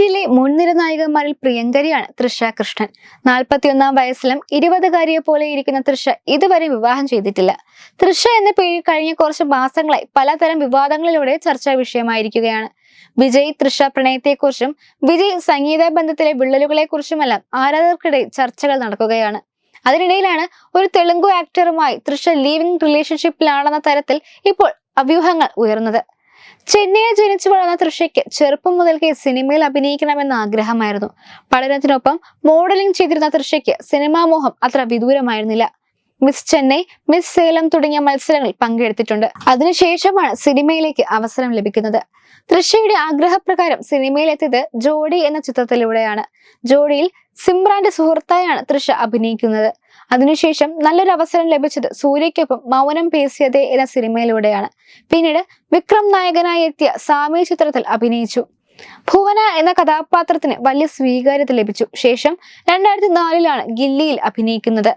നടിമാരിൽ പ്രിയങ്കരിയാണ് തൃഷ കൃഷ്ണൻ. നാൽപ്പത്തിയൊന്നാം വയസ്സിലും ഇരുപതുകാരിയെ പോലെ ഇരിക്കുന്ന തൃഷ ഇതുവരെ വിവാഹം ചെയ്തിട്ടില്ല. തൃഷ എന്ന പേരിൽ കഴിഞ്ഞ കുറച്ച് മാസങ്ങളായി പലതരം വിവാദങ്ങളിലൂടെ ചർച്ചാ വിഷയമായിരിക്കുകയാണ്. വിജയ് തൃഷ പ്രണയത്തെക്കുറിച്ചും വിജയ് സംഗീത ബന്ധത്തിലെ വിള്ളലുകളെക്കുറിച്ചുമെല്ലാം ആരാധകർക്കിടയിൽ ചർച്ചകൾ നടക്കുകയാണ്. അതിനിടയിലാണ് ഒരു തെലുങ്കു ആക്ടറുമായി തൃഷ ലീവിംഗ് റിലേഷൻഷിപ്പിലാണെന്ന തരത്തിൽ ഇപ്പോൾ അഭ്യൂഹങ്ങൾ ഉയർന്നത്. ചെന്നൈയിൽ ജനിച്ചു വളർന്ന തൃഷയ്ക്ക് ചെറുപ്പം മുതൽക്കേ സിനിമയിൽ അഭിനയിക്കണമെന്ന ആഗ്രഹമായിരുന്നു. പഠനത്തിനൊപ്പം മോഡലിംഗ് ചെയ്തിരുന്ന തൃഷയ്ക്ക് സിനിമാ മോഹം അത്ര വിദൂരമായിരുന്നില്ല. മിസ് ചെന്നൈ മിസ് സേലം തുടങ്ങിയ മത്സരങ്ങളിൽ പങ്കെടുത്തിട്ടുണ്ട്. അതിനുശേഷമാണ് സിനിമയിലേക്ക് അവസരം ലഭിക്കുന്നത്. തൃഷയുടെ ആഗ്രഹപ്രകാരം സിനിമയിലെത്തിയത് ജോഡി എന്ന ചിത്രത്തിലൂടെയാണ്. ജോഡിയിൽ സിമ്രാന്റെ സുഹൃത്തായാണ് തൃഷ അഭിനയിക്കുന്നത്. അതിനുശേഷം നല്ലൊരു അവസരം ലഭിച്ചത് സൂര്യയ്ക്കൊപ്പം മൗനം പേസിയതേ എന്ന സിനിമയിലൂടെയാണ്. പിന്നീട് വിക്രം നായകനായി എത്തിയ സാമി ചിത്രത്തിൽ അഭിനയിച്ചു. ഭുവന എന്ന കഥാപാത്രത്തിന് വലിയ സ്വീകാര്യത ലഭിച്ചു. ശേഷം രണ്ടായിരത്തി നാലിലാണ് ഗില്ലിയിൽ അഭിനയിക്കുന്നത്.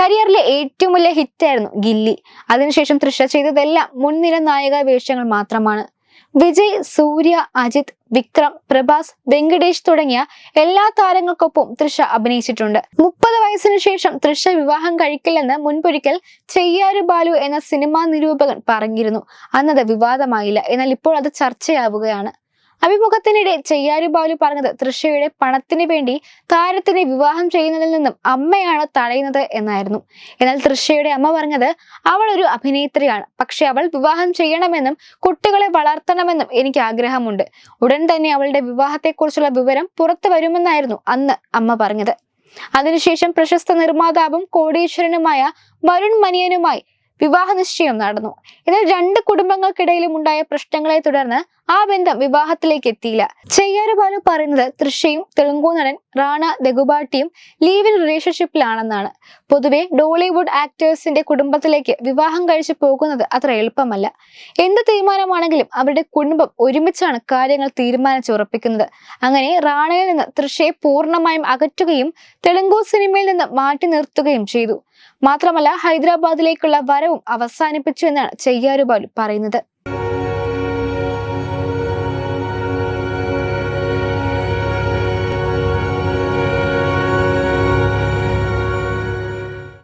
കരിയറിലെ ഏറ്റവും വലിയ ഹിറ്റായിരുന്നു ഗില്ലി. അതിനുശേഷം തൃഷ ചെയ്തതെല്ലാം മുൻനിര നായിക വേഷങ്ങൾ മാത്രമാണ്. വിജയ് സൂര്യ അജിത് വിക്രം പ്രഭാസ് വെങ്കടേഷ് തുടങ്ങിയ എല്ലാ താരങ്ങൾക്കൊപ്പം തൃഷ അഭിനയിച്ചിട്ടുണ്ട്. മുപ്പത് വയസ്സിനു ശേഷം തൃഷ വിവാഹം കഴിക്കില്ലെന്ന് മുൻപൊരിക്കൽ ചെയ്യാരു ബാലു എന്ന സിനിമാ നിരൂപകൻ പറഞ്ഞിരുന്നു. അന്നത് വിവാദമായില്ല. എന്നാൽ ഇപ്പോൾ അത് ചർച്ചയാവുകയാണ്. അഭിമുഖത്തിനിടെ ചെയ്യാരു ബാലു പറഞ്ഞത് തൃഷയുടെ പണത്തിന് വേണ്ടി താരത്തിനെ വിവാഹം ചെയ്യുന്നതിൽ നിന്നും അമ്മയാണ് തടയുന്നത് എന്നായിരുന്നു. എന്നാൽ തൃഷയുടെ അമ്മ പറഞ്ഞത് അവൾ ഒരു അഭിനേത്രിയാണ്. പക്ഷെ അവൾ വിവാഹം ചെയ്യണമെന്നും കുട്ടികളെ വളർത്തണമെന്നും എനിക്ക് ആഗ്രഹമുണ്ട്. ഉടൻ തന്നെ അവളുടെ വിവാഹത്തെക്കുറിച്ചുള്ള വിവരം പുറത്തു വരുമെന്നായിരുന്നു അന്ന് അമ്മ പറഞ്ഞത്. അതിനുശേഷം പ്രശസ്ത നിർമ്മാതാവും കോടീശ്വരനുമായ വരുൺ മനിയനുമായി വിവാഹ നിശ്ചയം നടന്നു. എന്നാൽ രണ്ട് കുടുംബങ്ങൾക്കിടയിലും ഉണ്ടായ പ്രശ്നങ്ങളെ തുടർന്ന് ആ ബന്ധം വിവാഹത്തിലേക്ക് എത്തിയില്ല. ചെയ്യാറ് ബാലു പറയുന്നത് തൃശയും തെലുങ്കു നടൻ റാണ ദഗുബാട്ടിയും ലീവിൽ റിലേഷൻഷിപ്പിലാണെന്നാണ് പൊതുവെ ഡോളിവുഡ് ആക്ടേഴ്സിന്റെ കുടുംബത്തിലേക്ക് വിവാഹം കഴിച്ചു പോകുന്നത് അത്ര എളുപ്പമല്ല. എന്ത് തീരുമാനമാണെങ്കിലും അവരുടെ കുടുംബം ഒരുമിച്ചാണ് കാര്യങ്ങൾ തീരുമാനിച്ചുറപ്പിക്കുന്നത് അങ്ങനെ റാണയിൽ നിന്ന് തൃശയെ പൂർണമായും അകറ്റുകയും തെലുങ്കു സിനിമയിൽ നിന്ന് മാറ്റി നിർത്തുകയും ചെയ്തു. മാത്രമല്ല ഹൈദരാബാദിലേക്കുള്ള വരവും അവസാനിപ്പിച്ചു എന്നാണ് ചെയ്യാരുബാലു പറയുന്നത്.